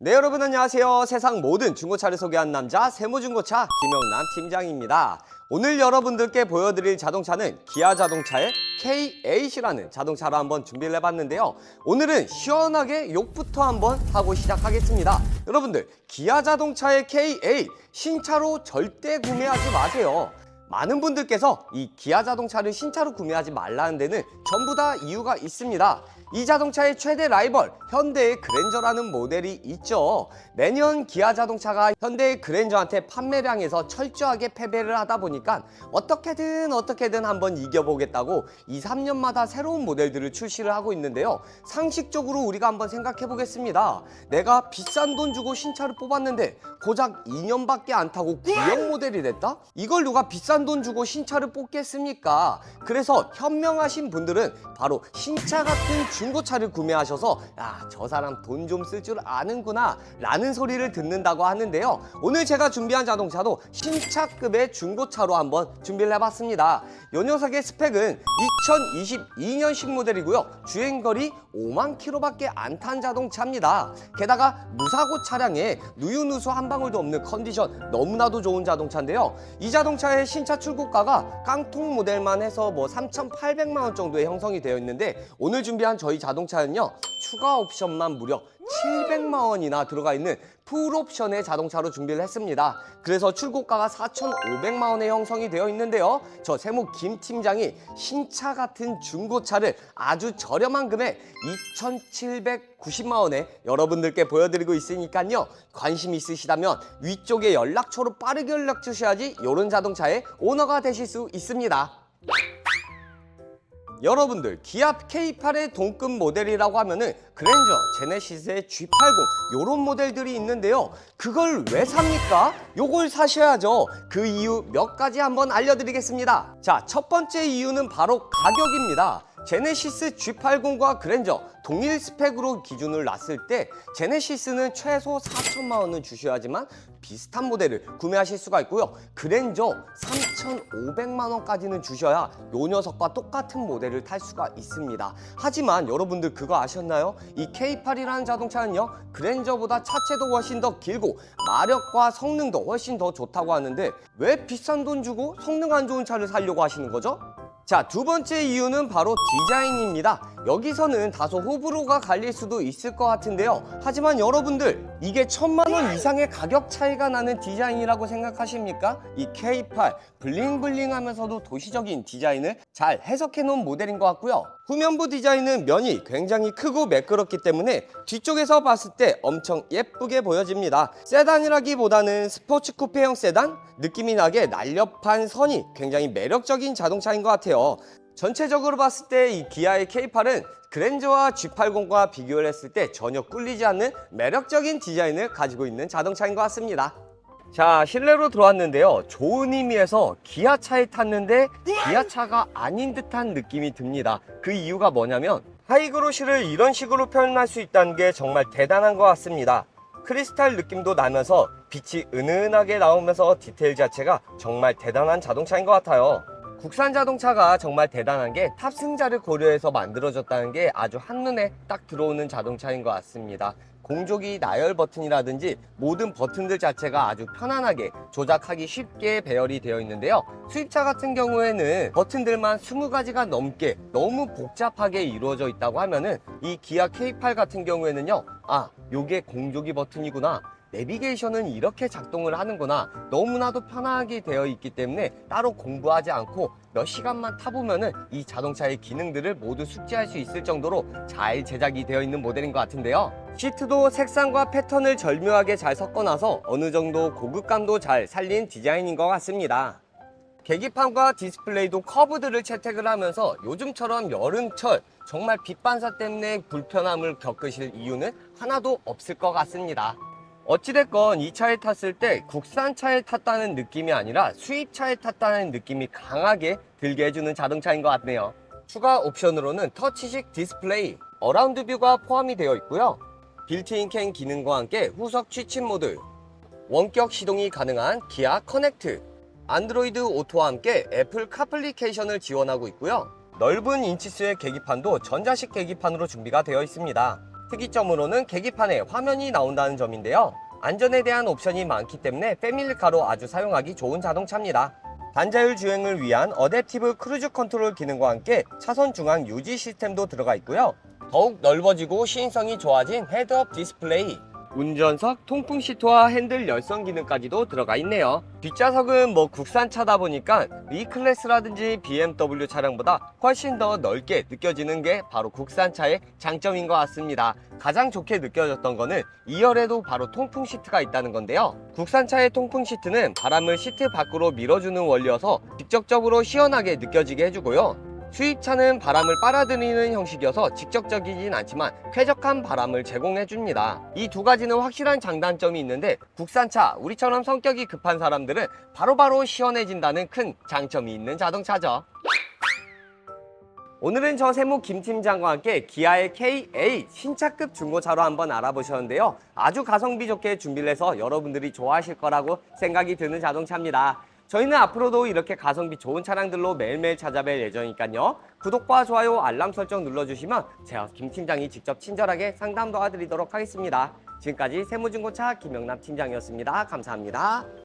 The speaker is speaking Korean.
네 여러분 안녕하세요. 세상 모든 중고차를 소개한 남자 세무중고차 김영남 팀장입니다. 오늘 여러분들께 보여드릴 자동차는 기아 자동차의 K8이라는 자동차로 한번 준비를 해봤는데요. 오늘은 시원하게 욕부터 한번 하고 시작하겠습니다. 여러분들 기아 자동차의 K8 신차로 절대 구매하지 마세요. 많은 분들께서 이 기아 자동차를 신차로 구매하지 말라는 데는 전부 다 이유가 있습니다. 이 자동차의 최대 라이벌 현대의 그랜저라는 모델이 있죠. 매년 기아 자동차가 현대의 그랜저한테 판매량에서 철저하게 패배를 하다 보니까 어떻게든 어떻게든 한번 이겨보겠다고 2, 3년마다 새로운 모델들을 출시를 하고 있는데요. 상식적으로 우리가 한번 생각해 보겠습니다. 내가 비싼 돈 주고 신차를 뽑았는데 고작 2년밖에 안 타고 구형 모델이 됐다? 이걸 누가 비싼 돈 주고 신차를 뽑겠습니까? 그래서 현명하신 분들은 바로 신차 같은 중고차를 구매하셔서 야, 저 사람 돈 좀 쓸 줄 아는구나 라는 소리를 듣는다고 하는데요. 오늘 제가 준비한 자동차도 신차급의 중고차로 한번 준비를 해봤습니다. 이 녀석의 스펙은 2022년식 모델이고요. 주행거리 5만 킬로밖에 안 탄 자동차입니다. 게다가 무사고 차량에 누유누수 한 방울도 없는 컨디션 너무나도 좋은 자동차인데요. 이 자동차의 신차 출고가가 깡통 모델만 해서 뭐 3,800만 원 정도에 형성이 되어 있는데 오늘 준비한 저희 자동차는요. 추가 옵션만 무려 700만 원이나 들어가 있는 풀옵션의 자동차로 준비를 했습니다. 그래서 출고가가 4,500만 원에 형성이 되어 있는데요. 저 세무 김 팀장이 신차 같은 중고차를 아주 저렴한 금액 2,790만 원에 여러분들께 보여드리고 있으니까요. 관심 있으시다면 위쪽에 연락처로 빠르게 연락 주셔야지 이런 자동차의 오너가 되실 수 있습니다. 여러분들 기아 K8의 동급 모델이라고 하면은 그랜저, 제네시스의 G80 요런 모델들이 있는데요. 그걸 왜 삽니까? 요걸 사셔야죠. 그 이유 몇 가지 한번 알려드리겠습니다. 자, 첫 번째 이유는 바로 가격입니다. 제네시스 G80과 그랜저 동일 스펙으로 기준을 놨을 때 제네시스는 최소 4천만 원은 주셔야지만 비슷한 모델을 구매하실 수가 있고요. 그랜저 3,500만 원까지는 주셔야 요 녀석과 똑같은 모델을 탈 수가 있습니다. 하지만 여러분들 그거 아셨나요? 이 K8이라는 자동차는요. 그랜저보다 차체도 훨씬 더 길고 마력과 성능도 훨씬 더 좋다고 하는데 왜 비싼 돈 주고 성능 안 좋은 차를 사려고 하시는 거죠? 자, 두 번째 이유는 바로 디자인입니다. 여기서는 다소 호불호가 갈릴 수도 있을 것 같은데요. 하지만 여러분들, 이게 천만 원 이상의 가격 차이가 나는 디자인이라고 생각하십니까? 이 K8 블링블링 하면서도 도시적인 디자인을 잘 해석해 놓은 모델인 것 같고요. 후면부 디자인은 면이 굉장히 크고 매끄럽기 때문에 뒤쪽에서 봤을 때 엄청 예쁘게 보여집니다. 세단이라기보다는 스포츠 쿠페형 세단? 느낌이 나게 날렵한 선이 굉장히 매력적인 자동차인 것 같아요. 전체적으로 봤을 때 이 기아의 K8은 그랜저와 G80과 비교를 했을 때 전혀 꿀리지 않는 매력적인 디자인을 가지고 있는 자동차인 것 같습니다. 자, 실내로 들어왔는데요. 좋은 의미에서 기아차에 탔는데 기아차가 아닌 듯한 느낌이 듭니다. 그 이유가 뭐냐면 하이그로시를 이런 식으로 표현할 수 있다는 게 정말 대단한 것 같습니다. 크리스탈 느낌도 나면서 빛이 은은하게 나오면서 디테일 자체가 정말 대단한 자동차인 것 같아요. 국산 자동차가 정말 대단한 게 탑승자를 고려해서 만들어졌다는 게 아주 한눈에 딱 들어오는 자동차인 것 같습니다. 공조기 나열 버튼이라든지 모든 버튼들 자체가 아주 편안하게 조작하기 쉽게 배열이 되어 있는데요. 수입차 같은 경우에는 버튼들만 20가지가 넘게 너무 복잡하게 이루어져 있다고 하면은 이 기아 K8 같은 경우에는요. 아, 요게 공조기 버튼이구나. 내비게이션은 이렇게 작동을 하는구나. 너무나도 편하게 되어 있기 때문에 따로 공부하지 않고 몇 시간만 타보면은 이 자동차의 기능들을 모두 숙지할 수 있을 정도로 잘 제작이 되어 있는 모델인 것 같은데요. 시트도 색상과 패턴을 절묘하게 잘 섞어놔서 어느 정도 고급감도 잘 살린 디자인인 것 같습니다. 계기판과 디스플레이도 커브들을 채택을 하면서 요즘처럼 여름철 정말 빛 반사 때문에 불편함을 겪으실 이유는 하나도 없을 것 같습니다 어찌됐건 이 차에 탔을 때 국산 차에 탔다는 느낌이 아니라 수입차에 탔다는 느낌이 강하게 들게 해주는 자동차인 것 같네요. 추가 옵션으로는 터치식 디스플레이, 어라운드 뷰가 포함이 되어 있고요. 빌트인 캠 기능과 함께 후석 취침 모드, 원격 시동이 가능한 기아 커넥트, 안드로이드 오토와 함께 애플 카플리케이션을 지원하고 있고요. 넓은 인치수의 계기판도 전자식 계기판으로 준비가 되어 있습니다. 특이점으로는 계기판에 화면이 나온다는 점인데요. 안전에 대한 옵션이 많기 때문에 패밀리카로 아주 사용하기 좋은 자동차입니다. 반자율 주행을 위한 어댑티브 크루즈 컨트롤 기능과 함께 차선 중앙 유지 시스템도 들어가 있고요. 더욱 넓어지고 시인성이 좋아진 헤드업 디스플레이, 운전석 통풍 시트와 핸들 열선 기능까지도 들어가 있네요. 뒷좌석은 뭐 국산차다 보니까 E클래스라든지 BMW 차량보다 훨씬 더 넓게 느껴지는 게 바로 국산차의 장점인 것 같습니다. 가장 좋게 느껴졌던 거는 2열에도 바로 통풍 시트가 있다는 건데요. 국산차의 통풍 시트는 바람을 시트 밖으로 밀어주는 원리여서 직접적으로 시원하게 느껴지게 해주고요. 수입차는 바람을 빨아들이는 형식이어서 직접적이진 않지만 쾌적한 바람을 제공해 줍니다. 이 두 가지는 확실한 장단점이 있는데 국산차, 우리처럼 성격이 급한 사람들은 바로바로 시원해진다는 큰 장점이 있는 자동차죠. 오늘은 저 세무 김 팀장과 함께 기아의 K8 신차급 중고차로 한번 알아보셨는데요. 아주 가성비 좋게 준비를 해서 여러분들이 좋아하실 거라고 생각이 드는 자동차입니다. 저희는 앞으로도 이렇게 가성비 좋은 차량들로 매일매일 찾아뵐 예정이니까요. 구독과 좋아요, 알람 설정 눌러주시면 제가 김 팀장이 직접 친절하게 상담 도와드리도록 하겠습니다. 지금까지 세무중고차 김영남 팀장이었습니다. 감사합니다.